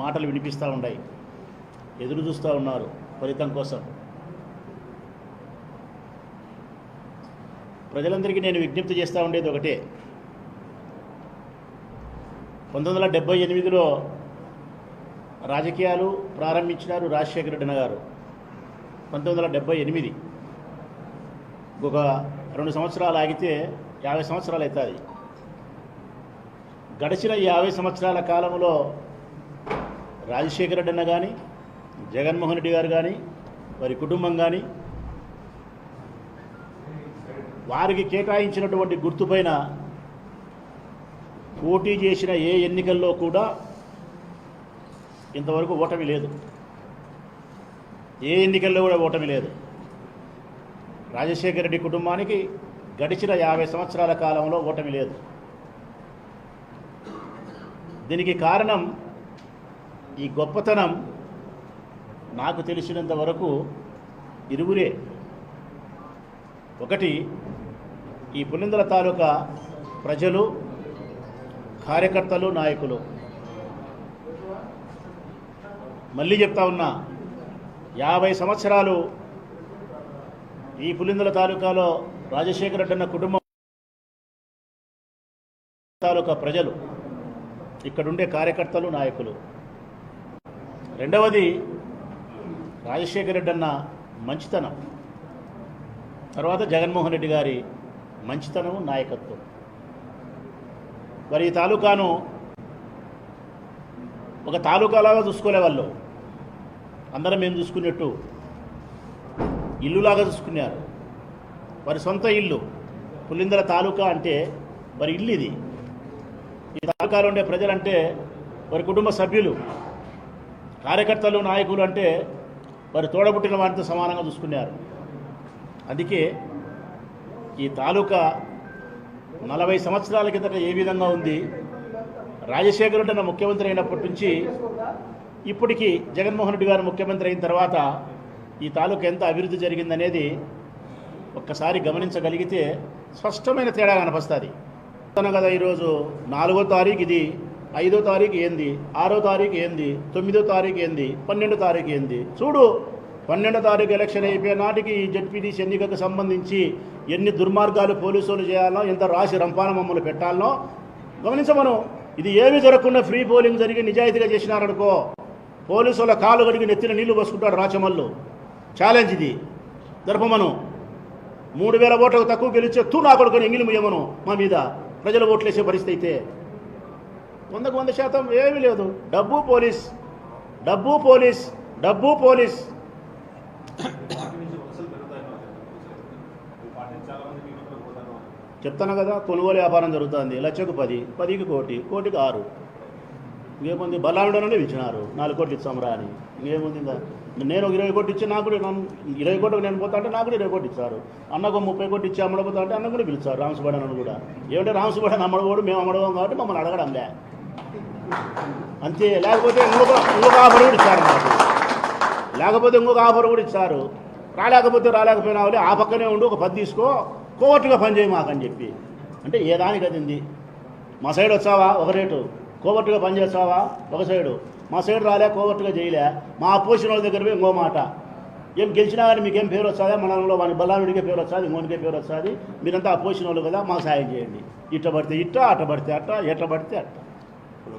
మాటలు వినిపిస్తూ ఉన్నాయి. ఎదురు చూస్తూ ఉన్నారు ఫలితం కోసం. ప్రజలందరికీ నేను విజ్ఞప్తి చేస్తూ ఉండేది ఒకటే. పంతొమ్మిది వందల డెబ్బై ఎనిమిదిలో రాజకీయాలు ప్రారంభించినారు రాజశేఖర రెడ్డి గారు పంతొమ్మిది వందల డెబ్బై ఎనిమిది. ఒక రెండు సంవత్సరాలు ఆగితే యాభై సంవత్సరాలు అవుతుంది గడిచిన యాభై సంవత్సరాల కాలంలో రాజశేఖర రెడ్డి అన్న కానీ జగన్మోహన్ రెడ్డి గారు కానీ వారి కుటుంబం కానీ వారికి కేటాయించినటువంటి గుర్తుపైన పోటీ చేసిన ఏ ఎన్నికల్లో కూడా ఇంతవరకు ఓటమి లేదు. ఏ ఎన్నికల్లో కూడా ఓటమి లేదు. రాజశేఖర రెడ్డి కుటుంబానికి గడిచిన యాభై సంవత్సరాల కాలంలో ఓటమి లేదు. దీనికి కారణం ఈ గొప్పతనం నాకు తెలిసినంత వరకు ఇరువురే. ఒకటి ఈ పులిందల తాలూకా ప్రజలు కార్యకర్తలు నాయకులు. మళ్ళీ చెప్తా ఉన్నా యాభై సంవత్సరాలు ఈ పులిందల తాలూకాలో రాజశేఖర రెడ్డి అన్న కుటుంబం తాలూకా ప్రజలు ఇక్కడుండే కార్యకర్తలు నాయకులు. రెండవది రాజశేఖర రెడ్డి అన్న మంచితనం. తర్వాత జగన్మోహన్ రెడ్డి గారి మంచితనం నాయకత్వం. మరి ఈ తాలూకాను ఒక తాలూకాలాగా చూసుకోలే వాళ్ళు. అందరం మేము చూసుకున్నట్టు ఇల్లులాగా చూసుకున్నారు. వారి సొంత ఇల్లు పులిందల తాలూకా అంటే వారి ఇల్లు ఇది. ఈ తాలూకాలో ఉండే ప్రజలంటే వారి కుటుంబ సభ్యులు కార్యకర్తలు నాయకులు అంటే వారు తోడబుట్టిన వారితో సమానంగా చూసుకున్నారు. అందుకే ఈ తాలూకా నలభై సంవత్సరాల కిందట ఏ విధంగా ఉంది రాజశేఖర్ రెడ్డి అన్న ముఖ్యమంత్రి అయినప్పటి నుంచి ఇప్పటికీ జగన్మోహన్ రెడ్డి గారు ముఖ్యమంత్రి అయిన తర్వాత ఈ తాలూకా ఎంత అభివృద్ధి జరిగిందనేది ఒక్కసారి గమనించగలిగితే స్పష్టమైన తేడా కనిపిస్తుంది. కదా ఈరోజు నాలుగో తారీఖు ఇది ఐదో తారీఖు ఏంది? ఆరో తారీఖు ఏంది? తొమ్మిదో తారీఖు ఏంది? పన్నెండో తారీఖు ఏంది? చూడు పన్నెండో తారీఖు ఎలక్షన్ అయిపోయే నాటికి ఈ జడ్పీటీసీ ఎన్నికకు సంబంధించి ఎన్ని దుర్మార్గాలు పోలీసులు చేయాలో ఎంత రాసి రంపాన మమ్మల్ని పెట్టాలనో గమనించమను. ఇది ఏమి జరగకుండా ఫ్రీ పోలింగ్ జరిగి నిజాయితీగా చేసినారనుకో పోలీసుల కాలు కడిగి నెత్తిన నీళ్ళు పోసుకుంటాడు రాచమల్లు. ఛాలెంజ్ ఇది. జరపమను. మూడు వేల ఓట్లకు తక్కువ గెలిచే తూ నా కొడుకుని ఎంగిలి ముయ్యమను మా మీద. ప్రజలు ఓట్లేసే పరిస్థితి అయితే. వందకు వంద శాతం ఏమీ లేదు. డబ్బు పోలీస్. డబ్బు పోలీస్. డబ్బు పోలీస్. చెప్తాను కదా కొనుగోలు వ్యాపారం జరుగుతుంది. లక్షకు పది పదికి కోటి కోటికి ఆరు. ఇంకేముంది? బల్లావిడనే ఇచ్చినారు నాలుగు కోట్లు ఇచ్చాంరా అని. ఇంకేముంది ఇంకా నేను ఒక ఇరవై కోట్లు ఇచ్చి నాకు కూడా ఇరవై కోట్లకు నేను పోతా అంటే నాకు కూడా ఇరవై కోట్లు ఇచ్చారు. అన్నకు ముప్పై కోట్లు ఇచ్చి అమ్మడపోతా అంటే అన్న కూడా పిలిచారు రామసుబాడు కూడా. ఏమంటే రామసుబాడు అమ్మడబోడు మేము అమ్మడము కాబట్టి మమ్మల్ని అడగడంలే. అంతే. లేకపోతే ఇంకొక ఇంకొక ఆఫర్ కూడా ఇచ్చారు మాకు. లేకపోతే ఇంకొక ఆఫర్ కూడా ఇచ్చారు. రాలేకపోతే రాలేకపోయినా ఆ పక్కనే ఉండి ఒక పది తీసుకో కోవర్టుగా పనిచేయి మాకని చెప్పి. అంటే ఏ దానికి అదింది మా సైడ్ వచ్చావా? ఒక రేటు. కోవర్టుగా పనిచేస్తావా ఒక సైడు. మా సైడ్ రాలే కోవర్టుగా చేయలే. మా అపోజిషన్ వాళ్ళ దగ్గర పోయి ఇంకో మాట. ఏం గెలిచినా కానీ మీకేం పేరు వస్తుందా? మనలో వాని బలానుడికే పేరు వస్తుంది ఇంకోనికే పేరు వస్తుంది. మీరంతా అపోజిషన్ వాళ్ళు కదా మాకు సాయం చేయండి. ఇట్ట పడితే ఇట్ట అట్ట పడితే అట్ట ఎట్ట పడితే అట్ట.